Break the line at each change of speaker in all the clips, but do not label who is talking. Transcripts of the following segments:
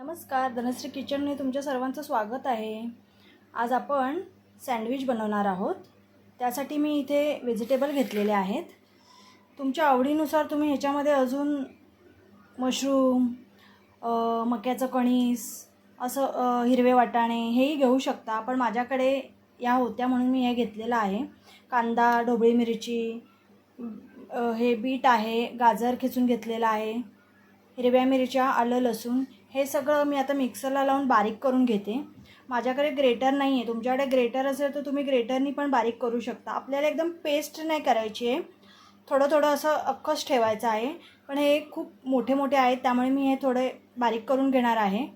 नमस्कार धनश्री किचनने तुमच्या सर्वांचं स्वागत आहे. आज आपण सँडविच बनवणार आहोत. त्यासाठी मी इथे व्हेजिटेबल घेतलेले आहेत. तुमच्या आवडीनुसार तुम्ही ह्याच्यामध्ये अजून मशरूम मक्याचं कणीस असं हिरवे वाटाणे हेही घेऊ शकता. पण माझ्याकडे या होत्या म्हणून मी हे घेतलेलं आहे. कांदा ढोबळी मिरची हे बीट आहे गाजर खेचून घेतलेलं आहे हिरव्या मिरच्या आलं लसूण हे सगळं मी आता मिक्सरला लावून बारीक करून घेते. माझ्याकडे ग्रेटर नाही आहे. तुमच्याकडे ग्रेटर असेल तर तुम्ही ग्रेटरनी पण बारीक करू शकता. आपल्याला एकदम पेस्ट नाही करायची आहे. थोडं थोडं असं अख्खच ठेवायचं आहे. पण हे खूप मोठे मोठे आहेत त्यामुळे मी हे थोडे बारीक करून घेणार आहे.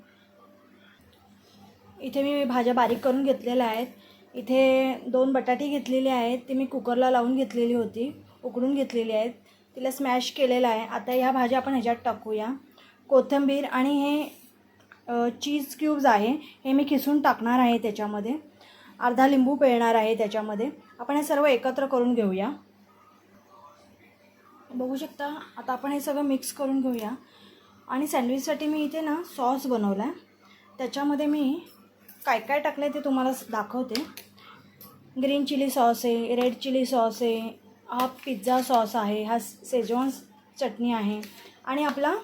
इथे मी भाज्या बारीक करून घेतलेल्या आहेत. इथे दोन बटाटे घेतलेले आहेत. ती मी कुकरला लावून घेतलेली होती. उकडून घेतलेली आहेत. तिला स्मॅश केलेलं आहे. आता ह्या भाज्या आपण ह्याच्यात टाकूया. कोथिंबीर आणि हे चीज क्यूब्स आहे हे मी खिसून टाकणार आहे त्याच्यामध्ये. अर्धा लिंबू पिळणार आहे त्याच्यामध्ये. आपण हे सर्व एकत्र करून घेऊया. बघू शकता आता आपण हे सगळं मिक्स करून घेऊया. आणि सँडविचसाठी मी इथे ना सॉस बनवला आहे त्याच्यामध्ये मी काय काय टाकलं आहे ते तुम्हाला दाखवते. ग्रीन चिली सॉस आहे रेड चिली सॉस आहे हा पिझ्झा सॉस आहे हा सेजवान चटणी आहे. आणि आपला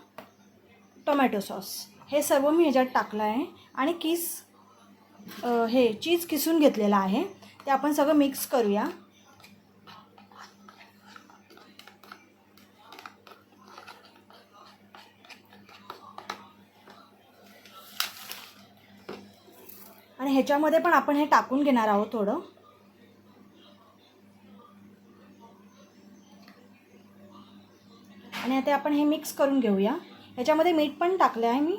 टोमॅटो सॉस. हे सर्व मी ह्याच्यात टाकलं आहे. आणि किस हे चीज किसून घेतलेलं आहे. ते आपण सगळं मिक्स करूया. आणि ह्याच्यामध्ये पण आपण हे टाकून घेणार आहोत थोडं. आणि आता आपण हे मिक्स करून घेऊया. ह्याच्यामध्ये मीठ पण टाकलं आहे मी.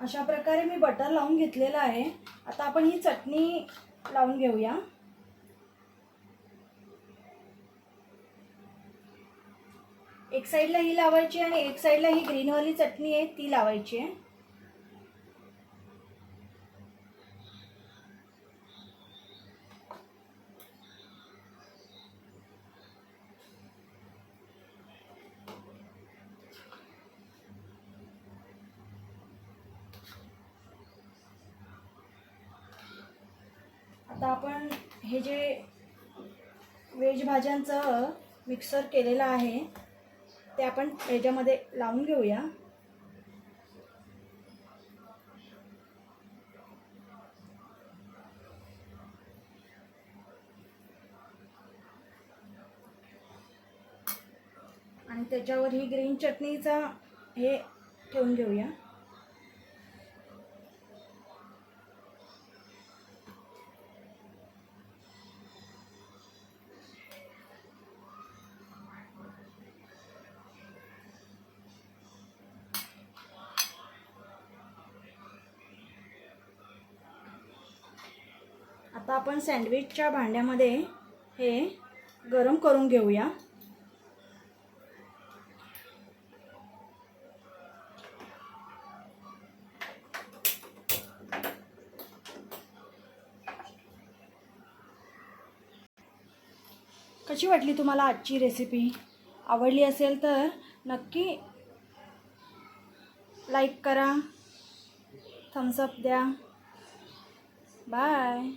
अशा प्रकारे मी बटर लावून घेतलेलं आहे. आता आपण ही चटणी लावून घेऊया. एक साईडला ही लावायची आणि एक साईडला ही ग्रीनवाली चटणी आहे ती लावायची आहे. आता आपण हे जे व्हेज भाज्यांचं मिक्सर केलेलं आहे ते आपण याच्यामध्ये लावून घेऊया. आणि त्याच्यावर ही ग्रीन चटणीचा हे ठेवून घेऊया. आता आपण सँडविचच्या भांड्यामध्ये हे गरम करून घेऊया. कशी वाटली तुम्हाला आजची रेसिपी आवडली असेल तर नक्की लाईक करा थम्सअप द्या. बाय